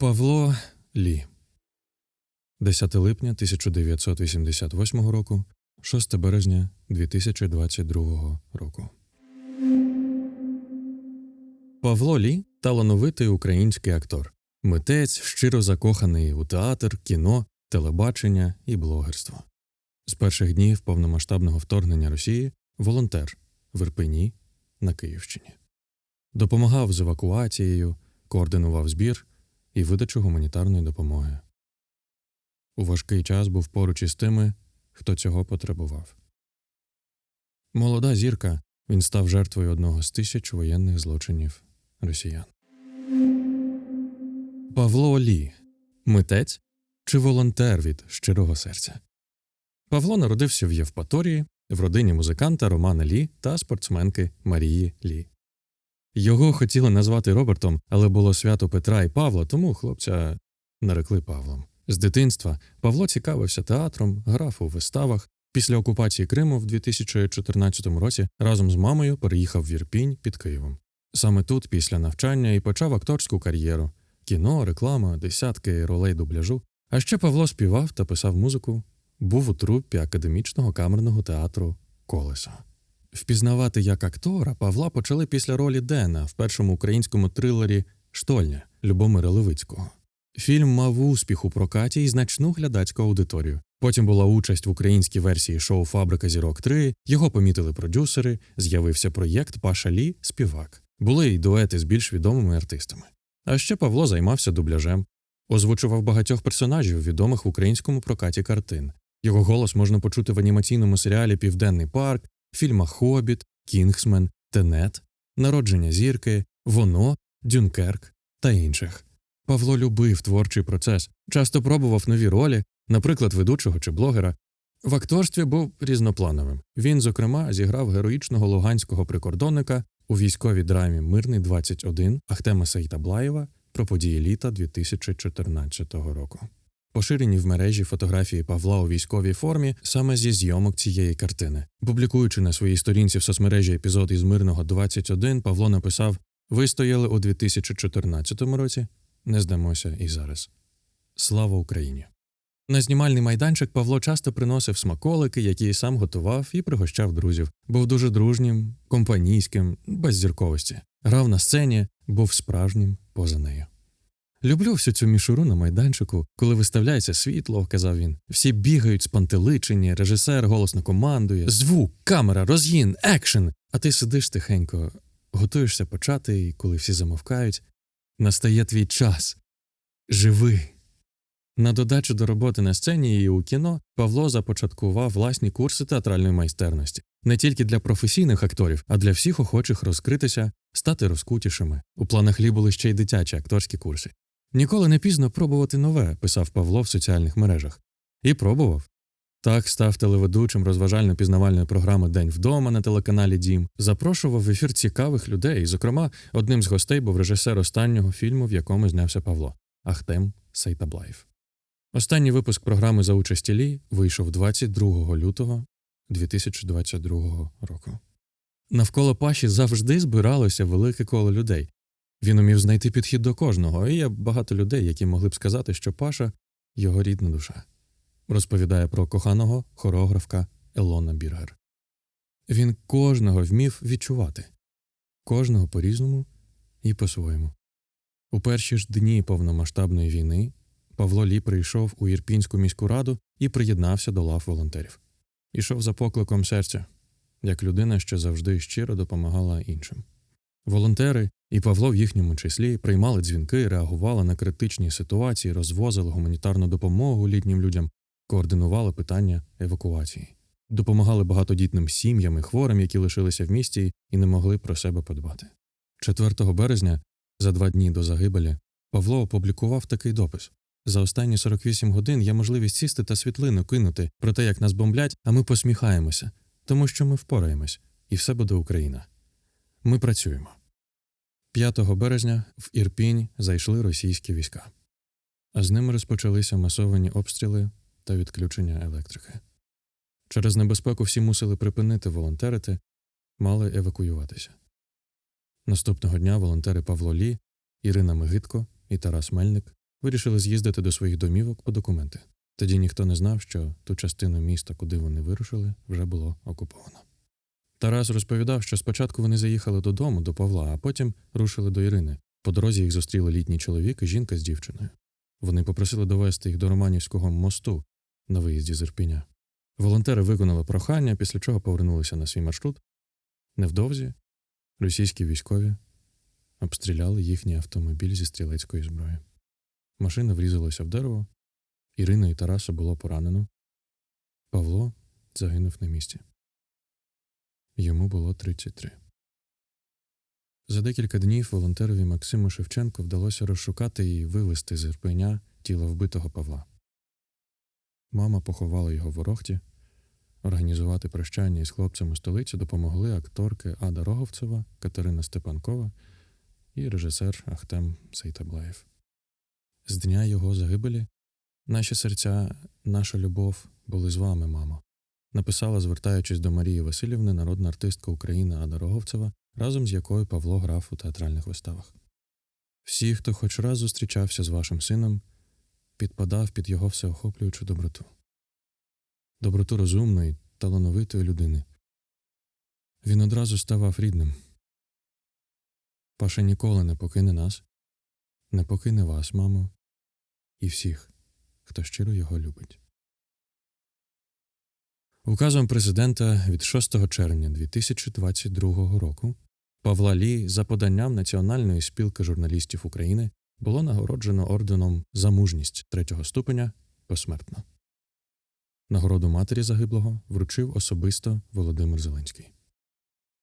Павло Лі 10 липня 1988 року, 6 березня 2022 року. Павло Лі талановитий український актор, митець, щиро закоханий у театр, кіно, телебачення і блогерство. З перших днів повномасштабного вторгнення Росії волонтер в Ірпені на Київщині. Допомагав з евакуацією, координував збір і видачу гуманітарної допомоги. У важкий час був поруч із тими, хто цього потребував. Молода зірка він став жертвою одного з тисяч воєнних злочинів росіян. Павло Лі митець чи волонтер від щирого серця. Павло народився в Євпаторії в родині музиканта Романа Лі та спортсменки Марії Лі. Його хотіли назвати Робертом, але було свято Петра і Павла, тому хлопця нарекли Павлом. З дитинства Павло цікавився театром, грав у виставах. Після окупації Криму в 2014 році разом з мамою переїхав в Ірпінь під Києвом. Саме тут, після навчання, і почав акторську кар'єру кіно, реклама, десятки ролей дубляжу. А ще Павло співав та писав музику, був у трупі академічного камерного театру Колеса. Впізнавати як актора Павла почали після ролі Дена в першому українському трилері Штольня Любомира Левицького. Фільм мав успіх у прокаті і значну глядацьку аудиторію. Потім була участь в українській версії шоу Фабрика зірок 3 Його помітили продюсери. З'явився проєкт Паша Лі Співак. Були й дуети з більш відомими артистами. А ще Павло займався дубляжем, озвучував багатьох персонажів, відомих в українському прокаті картин. Його голос можна почути в анімаційному серіалі Південний парк, фільмах Хобіт, Кінгсмен, Тенет, Народження зірки, Воно, Дюнкерк та інших. Павло любив творчий процес, часто пробував нові ролі, наприклад, ведучого чи блогера. В акторстві був різноплановим. Він, зокрема, зіграв героїчного луганського прикордонника у військовій драмі Мирний 21 Ахтема Сейтаблаєва про події літа 2014 року. Поширені в мережі фотографії Павла у військовій формі саме зі зйомок цієї картини. Публікуючи на своїй сторінці в соцмережі епізод із Мирного 21, Павло написав: Ви стояли у 2014 році, не здамося і зараз. Слава Україні! На знімальний майданчик Павло часто приносив смаколики, які сам готував і пригощав друзів. Був дуже дружнім, компанійським, без зірковості. Грав на сцені, був справжнім поза нею. Люблю всю цю мішуру на майданчику, коли виставляється світло, казав він. Всі бігають спантеличені, режисер голосно командує, звук, камера, розгін, екшен. А ти сидиш тихенько, готуєшся почати, і коли всі замовкають, настає твій час. Живи. На додачу до роботи на сцені і у кіно Павло започаткував власні курси театральної майстерності не тільки для професійних акторів, а для всіх охочих розкритися, стати розкутішими. У планах Лі були ще й дитячі акторські курси. Ніколи не пізно пробувати нове, писав Павло в соціальних мережах. І пробував. Так став телеведучим розважально-пізнавальної програми День вдома на телеканалі Дім, запрошував в ефір цікавих людей. Зокрема, одним з гостей був режисер останнього фільму, в якому знявся Павло Ахтем Сейтаблаєв. Останній випуск програми за участі Лі вийшов 22 лютого 2022 року. Навколо Паші завжди збиралося велике коло людей. Він умів знайти підхід до кожного, і є багато людей, які могли б сказати, що Паша його рідна душа. Розповідає про коханого хореографка Елона Біргер. Він кожного вмів відчувати, кожного по різному і по-своєму. У перші ж дні повномасштабної війни Павло Лі прийшов у Ірпінську міську раду і приєднався до лав волонтерів. Ішов за покликом серця, як людина, що завжди щиро допомагала іншим. Волонтери, і Павло в їхньому числі приймали дзвінки, реагували на критичні ситуації, розвозили гуманітарну допомогу літнім людям, координували питання евакуації, допомагали багатодітним сім'ям і хворим, які лишилися в місті і не могли про себе подбати. 4 березня, за два дні до загибелі, Павло опублікував такий допис за останні 48 годин є можливість сісти та світлину кинути про те, як нас бомблять, а ми посміхаємося, тому що ми впораємось, і все буде Україна. Ми працюємо. 5 березня в Ірпінь зайшли російські війська, а з ними розпочалися масовані обстріли та відключення електрики. Через небезпеку всі мусили припинити волонтерити, мали евакуюватися. Наступного дня волонтери Павло Лі, Ірина Мигитко і Тарас Мельник вирішили з'їздити до своїх домівок по документи. Тоді ніхто не знав, що ту частину міста, куди вони вирушили, вже було окуповано. Тарас розповідав, що спочатку вони заїхали додому до Павла, а потім рушили до Ірини. По дорозі їх зустріли літній чоловік і жінка з дівчиною. Вони попросили довести їх до Романівського мосту на виїзді з Ірпіня. Волонтери виконали прохання, після чого повернулися на свій маршрут. Невдовзі російські військові обстріляли їхній автомобіль зі стрілецької зброї. Машина врізалася в дерево, Ірина і Тараса було поранено. Павло загинув на місці. Йому було 33. За декілька днів волонтерові Максиму Шевченко вдалося розшукати і вивезти з Ірпеня тіло вбитого Павла. Мама поховала його в Ворохті. Організувати прощання із хлопцем у столиці допомогли акторки Ада Роговцева, Катерина Степанкова і режисер Ахтем Сейтаблаєв. З дня його загибелі наші серця, наша любов були з вами, мамо. Написала, звертаючись до Марії Васильівни, народна артистка України Ада Роговцева, разом з якою Павло грав у театральних виставах. Всі, хто хоч раз зустрічався з вашим сином, підпадав під його всеохоплюючу доброту, доброту розумної, талановитої людини. Він одразу ставав рідним. Паша ніколи не покине нас, не покине вас, мамо, і всіх, хто щиро його любить. Указом президента від 6 червня 2022 року Павла Лі за поданням Національної спілки журналістів України було нагороджено орденом за мужність третього ступеня посмертно. Нагороду матері загиблого вручив особисто Володимир Зеленський.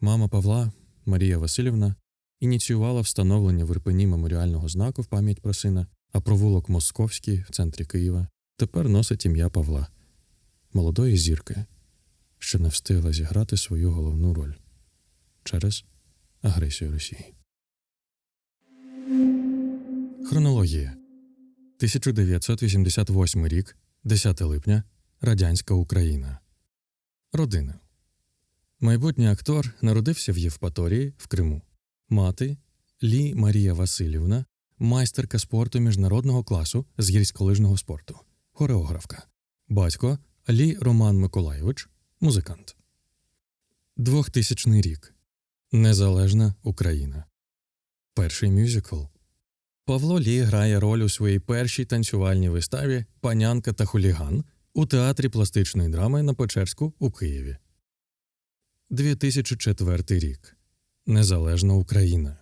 Мама Павла Марія Васильівна ініціювала встановлення в Ірпені меморіального знаку в пам'ять про сина, а провулок Московський в центрі Києва тепер носить ім'я Павла, молодої зірки, що не встигла зіграти свою головну роль через агресію Росії. Хронологія 1988 рік, 10 липня, Радянська Україна. Родина. Майбутній актор народився в Євпаторії в Криму. Мати Лі Марія Васильівна, майстерка спорту міжнародного класу з гірськолижного спорту, хореографка. Батько Лі Роман Миколайович, музикант. 2000 рік. Незалежна Україна. Перший мюзикл. Павло Лі грає роль у своїй першій танцювальній виставі Панянка та хуліган у театрі пластичної драми на Печерську у Києві. 2004 рік. Незалежна Україна.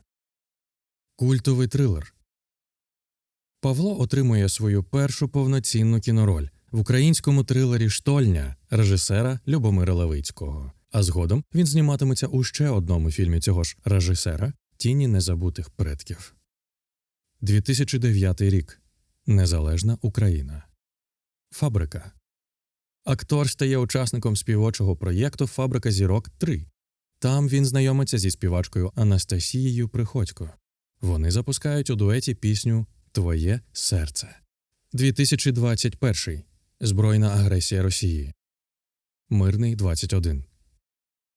Культовий трилер. Павло отримує свою першу повноцінну кінороль в українському трилері Штольня режисера Любомира Левицького. А згодом він зніматиметься у ще одному фільмі цього ж режисера Тіні незабутих предків. 2009 рік. Незалежна Україна. Фабрика. Актор стає учасником співочого проєкту Фабрика зірок 3. Там він знайомиться зі співачкою Анастасією Приходько. Вони запускають у дуеті пісню Твоє серце. 2021. Збройна агресія Росії. Мирний 21.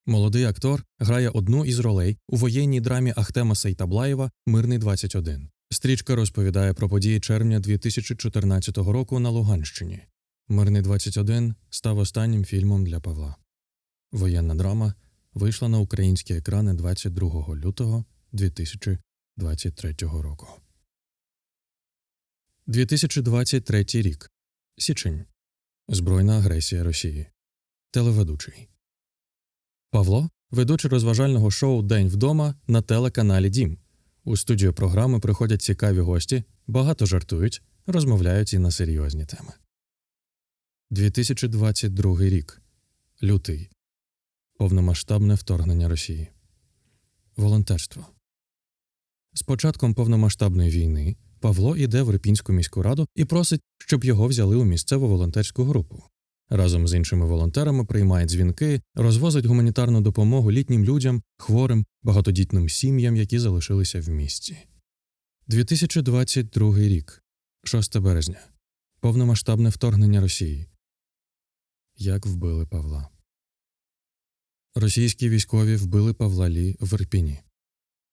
Молодий актор грає одну із ролей у воєнній драмі Ахтема Сейтаблаєва Мирний 21. Стрічка розповідає про події червня 2014 року на Луганщині. Мирний 21 став останнім фільмом для Павла. Воєнна драма вийшла на українські екрани 22 лютого 2023 року. 2023 рік. Січень. Збройна агресія Росії. Телеведучий. Павло ведучий розважального шоу День вдома на телеканалі Дім. У студію програми приходять цікаві гості, багато жартують, розмовляють і на серйозні теми. 2022 рік. Лютий. Повномасштабне вторгнення Росії. Волонтерство. З початком повномасштабної війни Павло йде в Рипінську міську раду і просить, щоб його взяли у місцеву волонтерську групу. Разом з іншими волонтерами приймає дзвінки, розвозить гуманітарну допомогу літнім людям, хворим, багатодітним сім'ям, які залишилися в місті. 2022 рік, 6 березня. Повномасштабне вторгнення Росії. Як вбили Павла. Російські військові вбили Павла Лі в Ірпіні.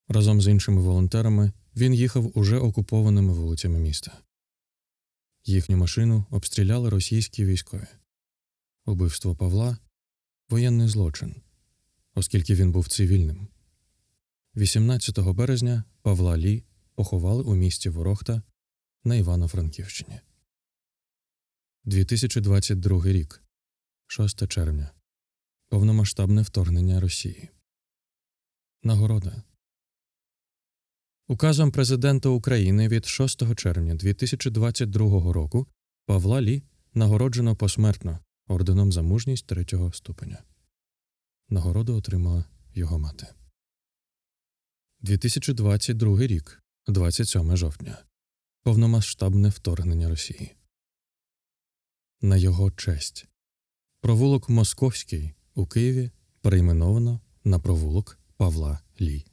Разом з іншими волонтерами він їхав уже окупованими вулицями міста. Їхню машину обстріляли російські військові. Убивство Павла воєнний злочин, оскільки він був цивільним. 18 березня Павла Лі поховали у місті Ворохта на Івано-Франківщині. 2022 рік, 6 червня. Повномасштабне вторгнення Росії. Нагорода. Указом Президента України від 6 червня 2022 року Павла Лі нагороджено посмертно орденом за мужність третього ступеня. Нагороду отримала його мати. 2022 рік, 27 жовтня. Повномасштабне вторгнення Росії. На його честь. Провулок Московський у Києві перейменовано на провулок Павла Лі.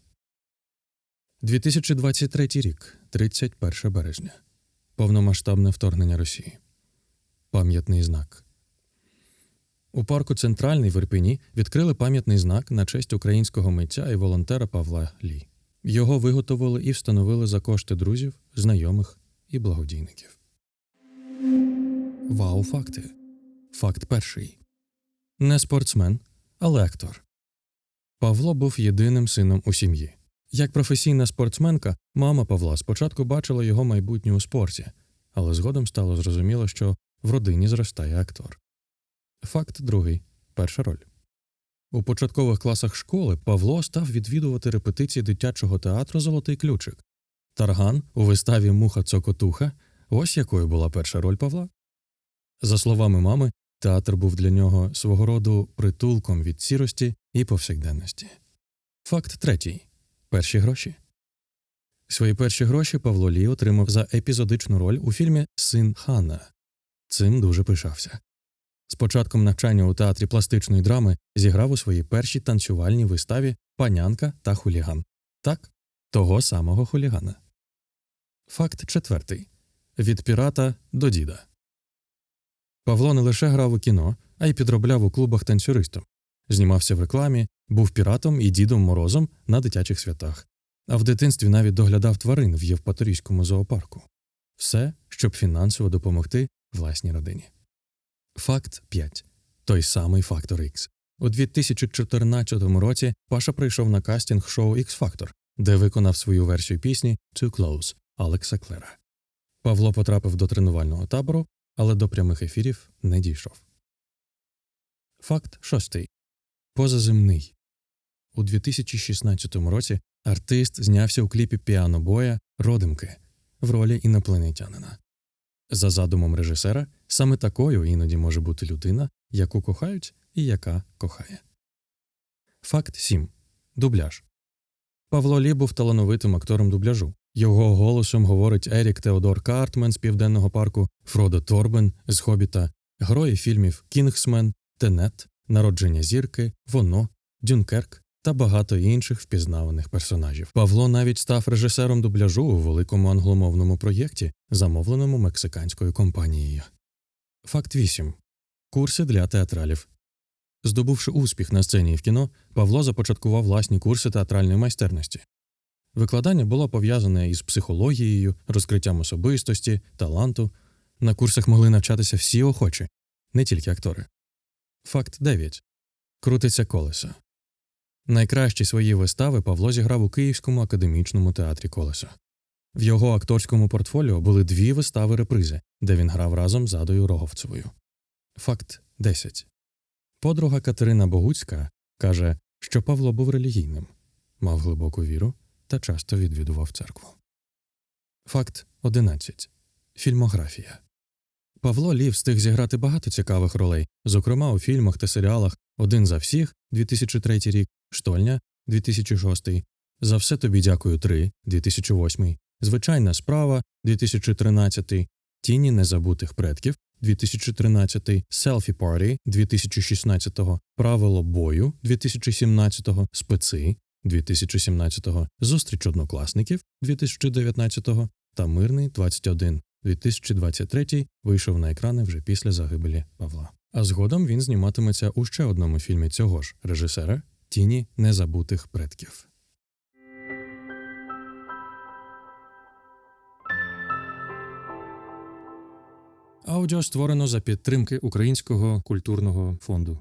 2023 рік, 31 березня. Повномасштабне вторгнення Росії. Пам'ятний знак. У парку Центральний в Ірпені відкрили пам'ятний знак на честь українського митця і волонтера Павла Лі. Його виготовили і встановили за кошти друзів, знайомих і благодійників. Вау факти. Факт перший. Не спортсмен, але актор. Павло був єдиним сином у сім'ї. Як професійна спортсменка, мама Павла спочатку бачила його майбутнє у спорті, але згодом стало зрозуміло, що в родині зростає актор. Факт другий перша роль. У початкових класах школи Павло став відвідувати репетиції дитячого театру Золотий ключик. Тарган у виставі Муха Цокотуха ось якою була перша роль Павла. За словами мами, театр був для нього свого роду притулком від сірості і повсякденності. Факт третій перші гроші. Свої перші гроші Павло Лі отримав за епізодичну роль у фільмі Син Хана. Цим дуже пишався. З початком навчання у театрі пластичної драми зіграв у своїй першій танцювальній виставі Панянка та хуліган. Так, того самого хулігана. Факт четвертий від пірата до діда. Павло не лише грав у кіно, а й підробляв у клубах танцюристом, знімався в рекламі, був піратом і дідом морозом на дитячих святах, а в дитинстві навіть доглядав тварин в Євпаторійському зоопарку все, щоб фінансово допомогти власній родині. Факт 5. Той самий фактор X. У 2014 році Паша прийшов на кастинг шоу X Factor, де виконав свою версію пісні «Too Close» Алекса Клера. Павло потрапив до тренувального табору, але до прямих ефірів не дійшов. Факт шостий. Позаземний. У 2016 році артист знявся у кліпі піанобоя Родимки в ролі інопланетянина. За задумом режисера, саме такою іноді може бути людина, яку кохають і яка кохає. Факт 7. Дубляж. Павло Лі був талановитим актором дубляжу. Його голосом говорить Ерік Теодор Картмен з Південного парку, Фродо Торбен з Хобіта, герої фільмів Кінгсмен, Тенет, Народження зірки, Воно, Дюнкерк та багато інших впізнаваних персонажів. Павло навіть став режисером дубляжу у великому англомовному проєкті, замовленому мексиканською компанією. Факт 8. Курси для театралів. Здобувши успіх на сцені і в кіно, Павло започаткував власні курси театральної майстерності. Викладання було пов'язане із психологією, розкриттям особистості, таланту. На курсах могли навчатися всі охочі, не тільки актори. Факт 9. Крутиться колесо. Найкращі свої вистави Павло зіграв у Київському академічному театрі Колесо. В його акторському портфоліо були дві вистави репризи, де він грав разом з Адою Роговцевою. Факт 10. Подруга Катерина Богуцька каже, що Павло був релігійним, мав глибоку віру та часто відвідував церкву. Факт 11. Фільмографія Павло Лі встиг зіграти багато цікавих ролей, зокрема у фільмах та серіалах Один за всіх 2003 рік, Штольня 2006, За все тобі дякую 3 2008, Звичайна справа 2013, Тіні незабутих предків 2013, Селфі Парty 2016, Правило бою 2017, Специ 2017, Зустріч однокласників 2019 та Мирний 21 2023 вийшов на екрани вже після загибелі Павла. А згодом він зніматиметься у ще одному фільмі цього ж режисера Тіні незабутих предків. Аудіо створено за підтримки Українського культурного фонду.